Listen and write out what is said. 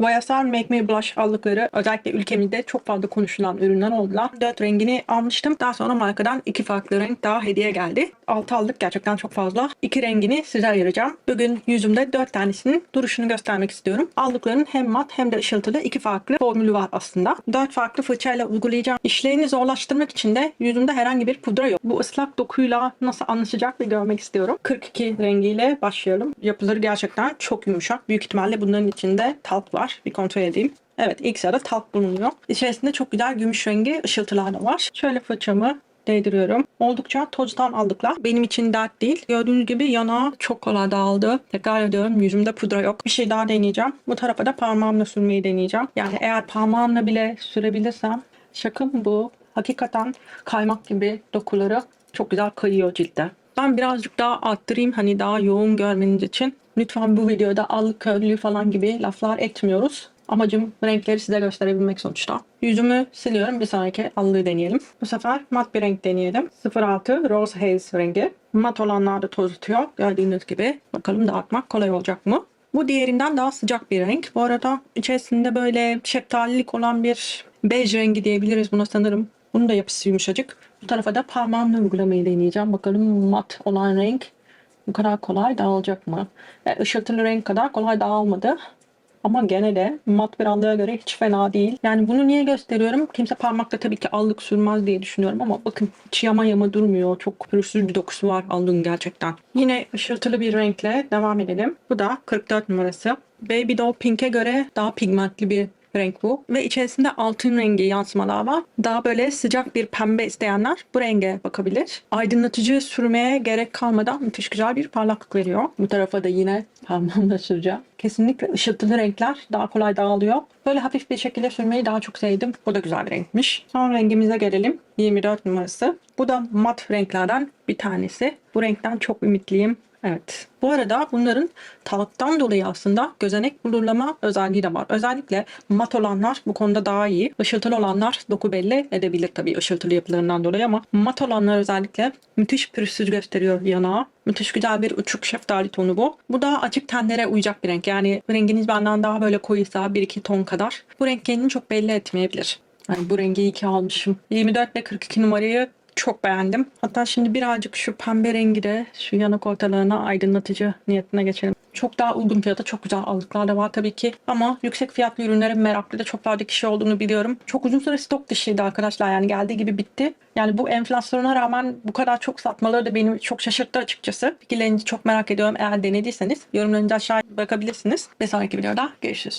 YSL Make Me Blush aldıkları özellikle ülkemizde çok fazla konuşulan ürünler oldular. Dört rengini almıştım. Daha sonra markadan iki farklı renk daha hediye geldi. Altı aldık gerçekten çok fazla. İki rengini size ayıracağım. Bugün yüzümde dört tanesinin duruşunu göstermek istiyorum. Aldıklarının hem mat hem de ışıltılı iki farklı formülü var aslında. Dört farklı fırçayla uygulayacağım. İşlerini zorlaştırmak için de yüzümde herhangi bir pudra yok. Bu ıslak dokuyla nasıl anlaşacak bir görmek istiyorum. 42 rengiyle başlayalım. Yapıları gerçekten çok yumuşak. Büyük ihtimalle bunların içinde talk var. Bir kontrol edeyim. Evet ilk sırada talk bulunuyor. İçerisinde çok güzel gümüş rengi ışıltılar da var. Şöyle fırçamı değdiriyorum. Oldukça tozdan aldıklar. Benim için dert değil. Gördüğünüz gibi yanağı çok kolay dağıldı. Tekrar ediyorum yüzümde pudra yok. Bir şey daha deneyeceğim. Bu tarafa da parmağımla sürmeyi deneyeceğim. Yani eğer parmağımla bile sürebilirsem şaka mı bu? Hakikaten kaymak gibi dokuları çok güzel kayıyor ciltte. Ben birazcık daha arttırayım hani daha yoğun görmeniz için. Lütfen bu videoda allık körlüğü falan gibi laflar etmiyoruz. Amacım renkleri size gösterebilmek sonuçta. Yüzümü siliyorum. Bir sonraki allığı deneyelim. Bu sefer mat bir renk deneyelim. 06 Rose Haze rengi. Mat olanlar da toz tutuyor. Gördüğünüz gibi. Bakalım dağıtmak kolay olacak mı? Bu diğerinden daha sıcak bir renk. Bu arada içerisinde böyle şeftalilik olan bir bej rengi diyebiliriz buna sanırım. Bunun da yapısı yumuşacık. Bu tarafa da parmağımla uygulamayı deneyeceğim. Bakalım mat olan renk bu kadar kolay dağılacak mı? E, ışıltılı renk kadar kolay dağılmadı. Ama gene de mat bir allığa göre hiç fena değil. Yani bunu niye gösteriyorum? Kimse parmakla tabii ki allık sürmez diye düşünüyorum ama bakın hiç yama yama durmuyor. Çok pürüzsüz bir dokusu var allığın gerçekten. Yine ışıltılı bir renkle devam edelim. Bu da 44 numarası. Baby Doll Pink'e göre daha pigmentli bir renk bu. Ve içerisinde altın rengi yansımalar var. Daha böyle sıcak bir pembe isteyenler bu renge bakabilir. Aydınlatıcı sürmeye gerek kalmadan müthiş güzel bir parlaklık veriyor. Bu tarafa da yine parmağımla süreceğim. Kesinlikle ışıltılı renkler daha kolay dağılıyor. Böyle hafif bir şekilde sürmeyi daha çok sevdim. Bu da güzel bir renkmiş. Son rengimize gelelim. 24 numarası. Bu da mat renklerden bir tanesi. Bu renkten çok ümitliyim. Evet. Bu arada bunların talıktan dolayı aslında gözenek blurlama özelliği de var. Özellikle mat olanlar bu konuda daha iyi. Işıltılı olanlar doku belli edebilir tabii ışıltılı yapılarından dolayı ama mat olanlar özellikle müthiş pürüzsüz gösteriyor yanağı. Müthiş güzel bir uçuk şeftali tonu bu. Bu da açık tenlere uyacak bir renk. Yani renginiz benden daha böyle koyuysa 1-2 ton kadar. Bu renk kendini çok belli etmeyebilir. Yani bu rengi iyi ki almışım. 24 ve 42 numarayı çok beğendim. Hatta şimdi birazcık şu pembe rengi de şu yanak ortalarına aydınlatıcı niyetine geçelim. Çok daha uygun fiyata çok güzel aldıklar da var tabii ki. Ama yüksek fiyatlı ürünlere meraklı da çok fazla kişi olduğunu biliyorum. Çok uzun süre stok dışıydı arkadaşlar yani geldiği gibi bitti. Yani bu enflasyona rağmen bu kadar çok satmaları da beni çok şaşırttı açıkçası. Fikirlerinizi çok merak ediyorum. Eğer denediyseniz yorumlarınızı aşağıya bırakabilirsiniz. Ve sonraki videoda görüşürüz.